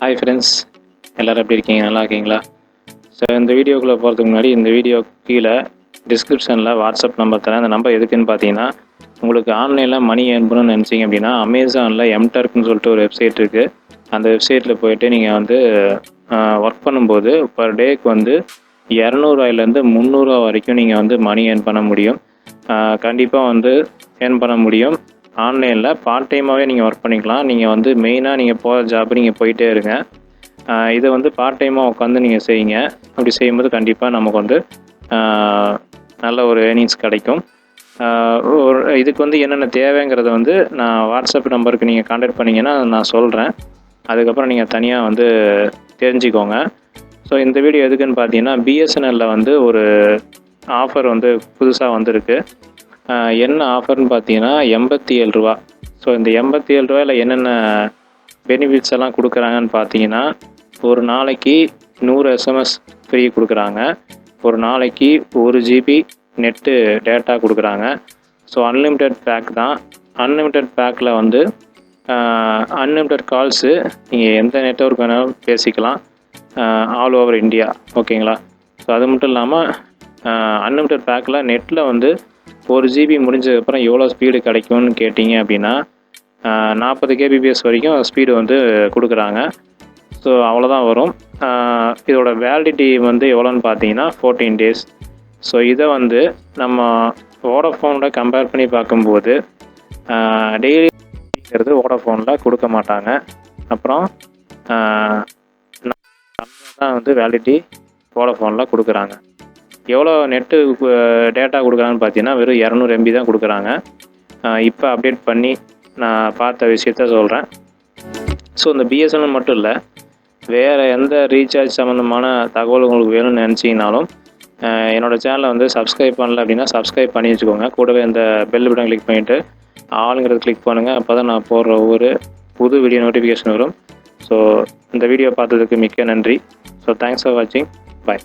Hi friends எல்லோரும் எப்படி இருக்கீங்க? நல்லா இருக்கீங்களா? ஸோ இந்த வீடியோக்குள்ளே போகிறதுக்கு முன்னாடி இந்த வீடியோ கீழே டிஸ்கிரிப்ஷனில் வாட்ஸ்அப் நம்பர் தரேன். அந்த நம்பர் எதுக்குன்னு பார்த்தீங்கன்னா உங்களுக்கு ஆன்லைனில் மணி ஏர்ன் பண்ணணும்னு நினச்சிங்க அப்படின்னா அமேசானில் எம்டர்க்னு சொல்லிட்டு ஒரு வெப்சைட் இருக்குது அந்த வெப்சைட்டில் போயிட்டு நீங்கள் வந்து ஒர்க் பண்ணும்போது பர் டேக்கு வந்து இரநூறுவாயிலேருந்து முந்நூறுரூவா வரைக்கும் நீங்கள் வந்து மணி ஏர்ன் பண்ண முடியும். கண்டிப்பாக வந்து ஏர்ன் பண்ண முடியும். ஆன்லைனில் பார்ட் டைமாகவே நீங்கள் ஒர்க் பண்ணிக்கலாம். நீங்கள் வந்து மெயினாக நீங்கள் போகிற ஜாப் நீங்கள் போயிட்டே இருங்க. இதை வந்து பார்ட் டைமாக உட்காந்து நீங்கள் செய்யுங்க. அப்படி செய்யும்போது கண்டிப்பாக நமக்கு வந்து நல்ல ஒரு ஏர்னிங்ஸ் கிடைக்கும். ஒரு இதுக்கு வந்து என்னென்ன தேவைங்கிறத வந்து நான் வாட்ஸ்அப் நம்பருக்கு நீங்கள் காண்டாக்ட் பண்ணிங்கன்னா நான் சொல்கிறேன் அதுக்கப்புறம் நீங்கள் தனியாக வந்து தெரிஞ்சுக்கோங்க. ஸோ இந்த வீடியோ எதுக்குன்னு பார்த்தீங்கன்னா பிஎஸ்என்எல்லில் வந்து ஒரு ஆஃபர் வந்து புதுசாக வந்திருக்கு. என்ன ஆஃபர்னு பார்த்தீங்கன்னா எண்பத்தி ஏழு ரூபா. ஸோ இந்த எண்பத்தி ஏழு ரூபாயில் என்னென்ன பெனிஃபிட்ஸ் எல்லாம் கொடுக்குறாங்கன்னு பார்த்தீங்கன்னா ஒரு நாளைக்கு நூறு எஸ்எம்எஸ் ஃப்ரீ கொடுக்குறாங்க. ஒரு நாளைக்கு ஒரு ஜிபி நெட்டு டேட்டா கொடுக்குறாங்க. ஸோ அன்லிமிட்டெட் பேக் தான். அன்லிமிட்டெட் பேக்கில் வந்து அன்லிமிட்டெட் கால்ஸு நீங்கள் எந்த நெட்ஒர்க் வேணாலும் பேசிக்கலாம். ஆல் ஓவர் இந்தியா ஓகேங்களா ஸோ அது மட்டும் இல்லாமல் அன்லிமிட்டெட் பேக்கில் நெட்டில் வந்து ஒரு ஜிபி முடிஞ்சதுக்கப்புறம் எவ்வளோ ஸ்பீடு கிடைக்கும்னு கேட்டிங்க அப்படின்னா நாற்பது கேபிபிஎஸ் வரைக்கும் ஸ்பீடு வந்து கொடுக்குறாங்க. ஸோ அவ்வளோதான் வரும். இதோட வேலிடிட்டி வந்து எவ்வளோன்னு பார்த்தீங்கன்னா ஃபோர்டீன் டேஸ் ஸோ இதை வந்து நம்ம வோடஃபோனோட கம்பேர் பண்ணி பார்க்கும்போது டெய்லிங்கிறது வோடஃபோனில் கொடுக்க மாட்டாங்க. அப்புறம் தான் வந்து வேலிடிட்டி வோடஃபோனில் கொடுக்குறாங்க. எவ்வளோ நெட்டு டேட்டா கொடுக்குறாங்கன்னு பார்த்தீங்கன்னா வெறும் இரநூறு எம்பி தான் கொடுக்குறாங்க. இப்போ அப்டேட் பண்ணி நான் பார்த்த விஷயத்த சொல்கிறேன் ஸோ இந்த பிஎஸ்என்எல் மட்டும் இல்லை வேறு எந்த ரீசார்ஜ் சம்மந்தமான தகவல் உங்களுக்கு வேணும்னு நினச்சிங்கனாலும் என்னோடய சேனலை வந்து சப்ஸ்கிரைப் பண்ணல அப்படின்னா சப்ஸ்கிரைப் பண்ணி வச்சுக்கோங்க. கூடவே இந்த பெல் பட்டன் கிளிக் பண்ணிவிட்டு ஆளுங்கிறது கிளிக் பண்ணுங்கள் அப்போ தான் நான் போடுற ஒவ்வொரு புது வீடியோ நோட்டிஃபிகேஷன் வரும். ஸோ இந்த வீடியோ பார்த்ததுக்கு மிக்க நன்றி. ஸோ தேங்க்ஸ் ஃபார் வாட்சிங் பாய்